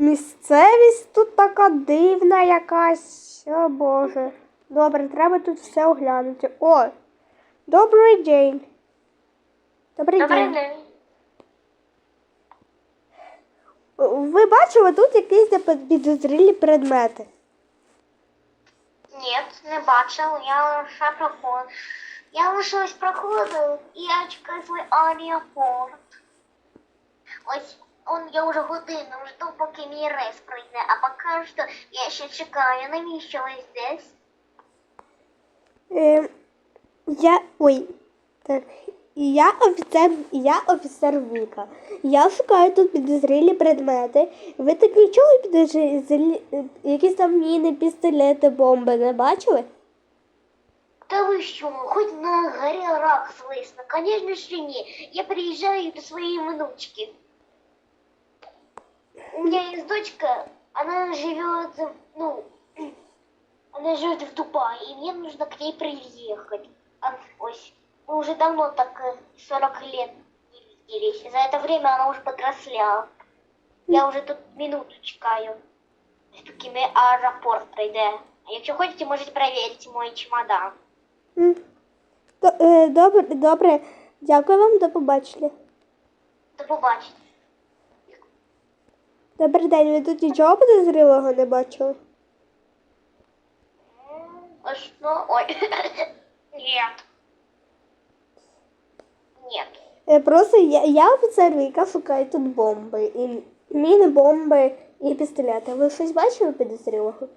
Місцевість тут така дивна якась. О Боже. Добре, треба тут все оглянути. О! Добрий день. Добрий, Добрий день. день. Ви бачили тут якісь підозрілі предмети? Нет, не бачив, я лише проходив. Я лише ось проходив і я чекаю свій аеропорт. Ось он я вже годину жду, поки мій рейс пройде, а поки що я ще чекаю. Навіщо ви здесь? Е, я. Ой. Так. Я офіцер, я офіцер Віка. Я шукаю тут підозрілі предмети. Ви так нічого підозрілі, якісь там міни, пістолети, бомби не бачили? Та ви що, хоч на горі рак свисно? Конечно ж ні. Я приезжаю до своей внучки. У меня есть дочка, она живет, ну, она живет в Дубае, и мне нужно к ней приехать. А, ось, мы уже давно так э, 40 лет не виделись. За это время она уже подросла. Я уже тут минуту чекаю. Поки мій аеропорт пройде. А якщо хочете, можете проверить мой чемодан. Добре, добре. Дякую вам, до побачення. До побачення. Добрий день, ви тут нічого підозрілого не бачили? Ось, ну, ой. Нет. Нет. Е, Просто я, я офіцер яка шукаю тут бомби. І міни, бомби і пістолети. Ви щось бачили підозрілого?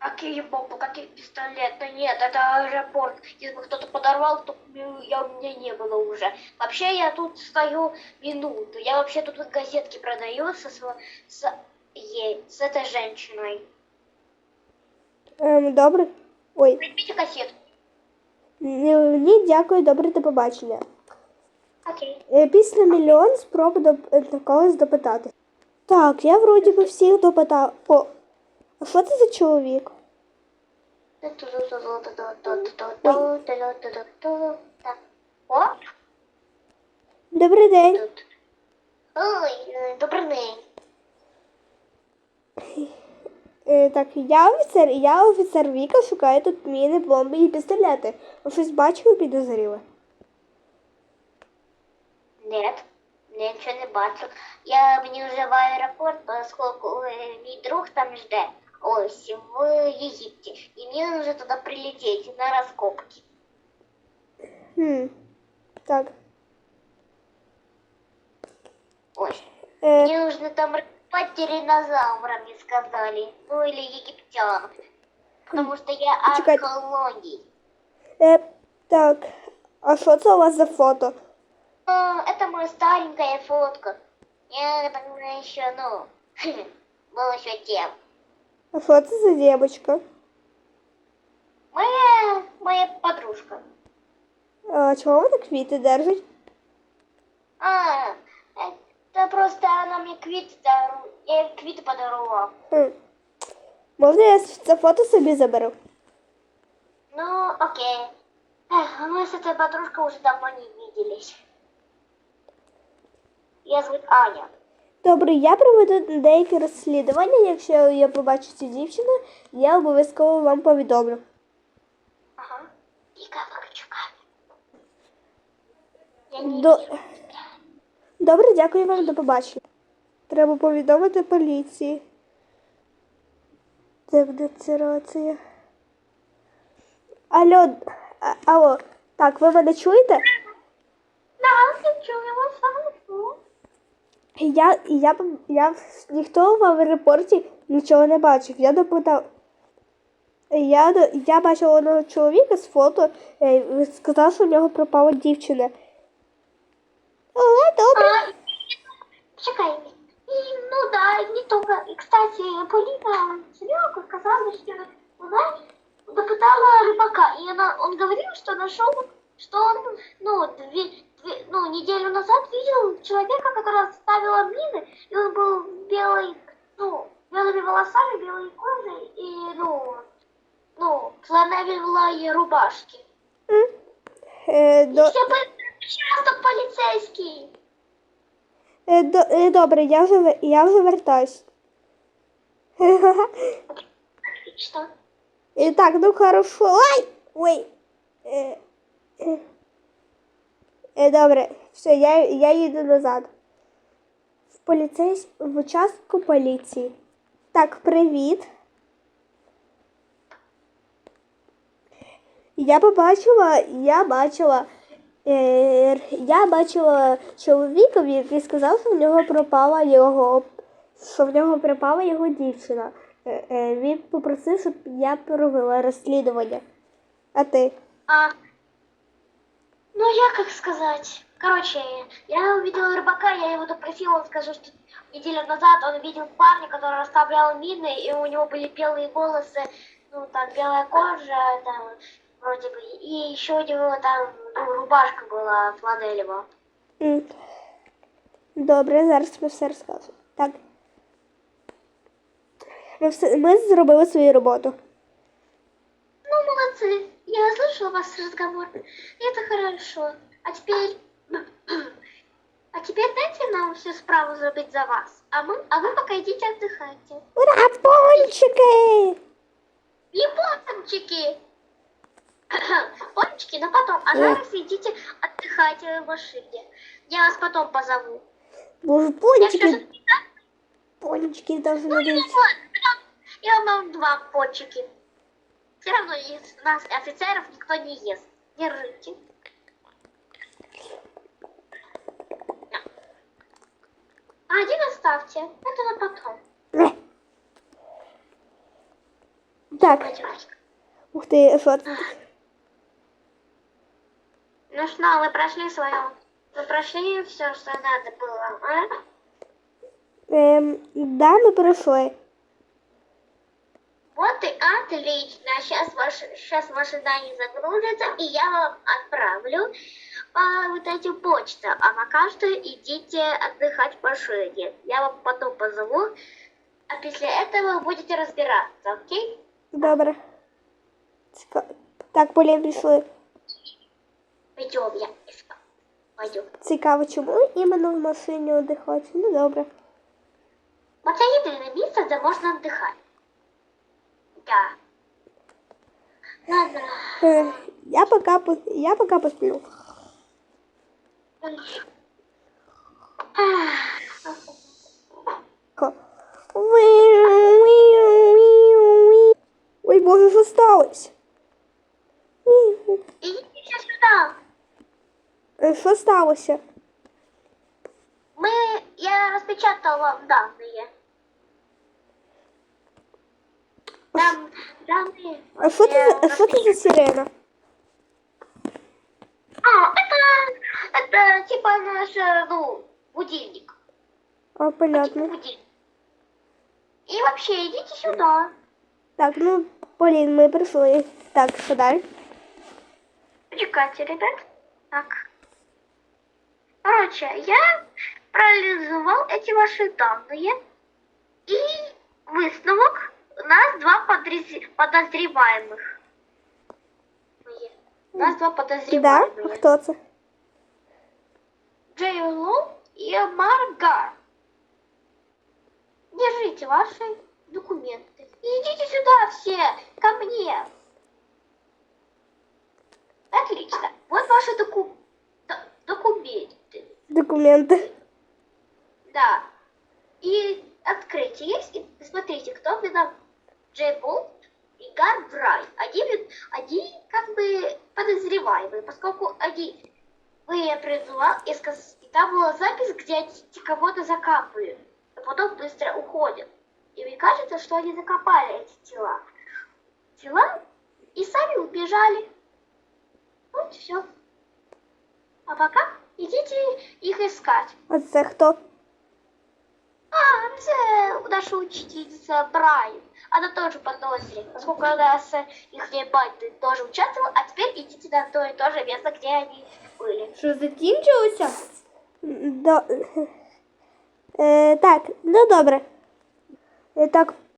Какие бомбы, какие пистолеты? Нет, это аэропорт. Если бы кто-то подорвал, то ну, я, у меня не было уже. Вообще я тут стою минуту. Я вообще тут газетки продаю со, сво- с, ей, с этой женщиной. Ем, добре. Ой, Возьмите кассету. ні, ні, дякую, добре, до побачення. Окей. Е, Після мільйон спроб до, е, до когось допитати. Так, я вроді би всіх допитав. О, а що це за чоловік? О, Добрий день. Ой, е, добрий день. Е, так, я офіцер, я офіцер Віка шукаю тут міни, бомби і пістолети. Ви щось бачили підозріле? Нет, я нічого не бачу. Я мені вже в аеропорт, поскольку е, мій друг там жде. Ось в Єгипті. І мені вже туди прилетіти на розкопки. Хм. Так. Ось. Е, Мне нужно там раскопать динозаврами, сказали. Ну или египтян. Потому что я Почекай. археологий. е, так. А що це у вас за фото? А, это моя старенькая фотка. Я тогда еще, ну, был еще тем. А що це за дівчинка? Моя, моя подружка. А чого вона квіти держить? А, это просто она мне квиты дару... Я ей квиты подарував. Хм. Можна я це фото собі заберу? Ну, окей. Эх, мы с этой подружкой уже давно не виделись. Я зовут Аня. Добре, я проведу деякі розслідування. Якщо я побачу цю дівчину, я обов'язково вам повідомлю. Ага. Вика Вакарчука. Я не До... вижу. Добре, дякую вам, до побачення. Треба повідомити поліції. Де буде ця рація? Алло, а, алло, так, ви мене чуєте? Да, я чую вас слышу. Я, я, я, ніхто в аеропорті нічого не бачив. Я допитав. Я, до- я бачила одного чоловіка з фото, е, сказав, що в нього пропала дівчина. Але добре. А, чекай. И, ну да, не только. И, кстати, Полина Серега сказала, что она допытала рыбака. И она, он говорил, что нашел, что он, ну, две, две- Ну, неделю назад видел человека, который оставил мины, и он был белый, ну, белыми волосами, белой кожей и, ну, ну, фланелевой рубашки. М. Е, до, Все часто полицейский. е, до, е, добре, я вже, я вже вертаюсь. Отлично. І так, ну хорошо. Ой. Е, е. Е, добре, все, я, я їду назад. В поліцейсь... в участку поліції. Так, привіт. Я побачила, я бачила. Е, я бачила чоловіка, який сказав, що в нього пропала його, що в нього пропала його дівчина. Е, е, він попросив, щоб я провела розслідування. А ти? А, ну, я как сказать. Короче, я увидела рыбака, я его допросила, он сказал, что неделю назад он видел парня, который расставлял мины, и у него были белые волосы, ну, так, белая кожа, там, вроде бы, и еще у него там ну, рубашка была фланелева. М. Добре, зараз ми все розкажемо. Так. Ми, все, ми свою роботу. Ну, молодцы, я слышала ваш разговор, это хорошо. А теперь, а теперь дайте нам всю справу забыть за вас, а, мы, а вы пока идите отдыхайте. Ура, пончики! Не пончики! Пончики, но потом. А зараз идите отдыхайте в машине. Я вас потом позову. Боже, Я пончики, пончики должны Ну, быть. я вам два пончики. Все равно из нас, офицеров, никто не ест. Держите. А один оставьте. Это на потом. Так, ух що це? Ну что, вы прошли свое. Вы прошли все, что надо было, а? Ем, да, ми пройшли. Вот и отлично. Сейчас ваши, сейчас ваши данные загрузятся, и я вам отправлю по вот этим почтам. А пока что идите отдыхать в машине. Я вам потом позову, а после этого будете разбираться, окей? Добре. Ціка... Так, Полін, пішли. Пойдем, я искал. Пойдем. Цікаво, чому іменно в машині віддихати? Ну, добре. Вот это единственное место, где можно отдыхать. Да. Ладно. Е, Я пока, по- я пока посплю. Ой, боже, сюда. Е, Що сталося? Мы, я распечатал вам данные. Там. А я за- а що це за сирена? А, это, это типа наш, ну, будильник. А, Типа понятно. будильник. И вообще, идите сюда. Так, ну, Полін, ми прийшли. Так, далі? Почекайте, ребят. Так. Короче, я проанализовал эти ваши данные. И высновок у нас два подозреваемых. У нас два Да? подозреваемых. Хто це? Джей Лоу и Маргар. Держите ваши документы. И идите сюда все, ко мне. Отлично. Вот ваши доку- документы. Документи. Да. И открытие есть. И смотрите, кто виноват. Джей Болт и Гар Брай. Они, как бы подозреваемые, поскольку они вы призывал и, сказ... и там была запись, где они кого-то закапывают, а потом быстро уходят. И мне кажется, что они закопали эти тела. Тела и сами убежали. Вот все. А пока идите их искать. А це хто? А, це наша учительница Брайан. Она тоже подозрит, поскольку она с их банды тоже участвовала, а теперь идите на то и то же место, где они были. Що закінчилося? До... Е, так, ну добре. Е, так,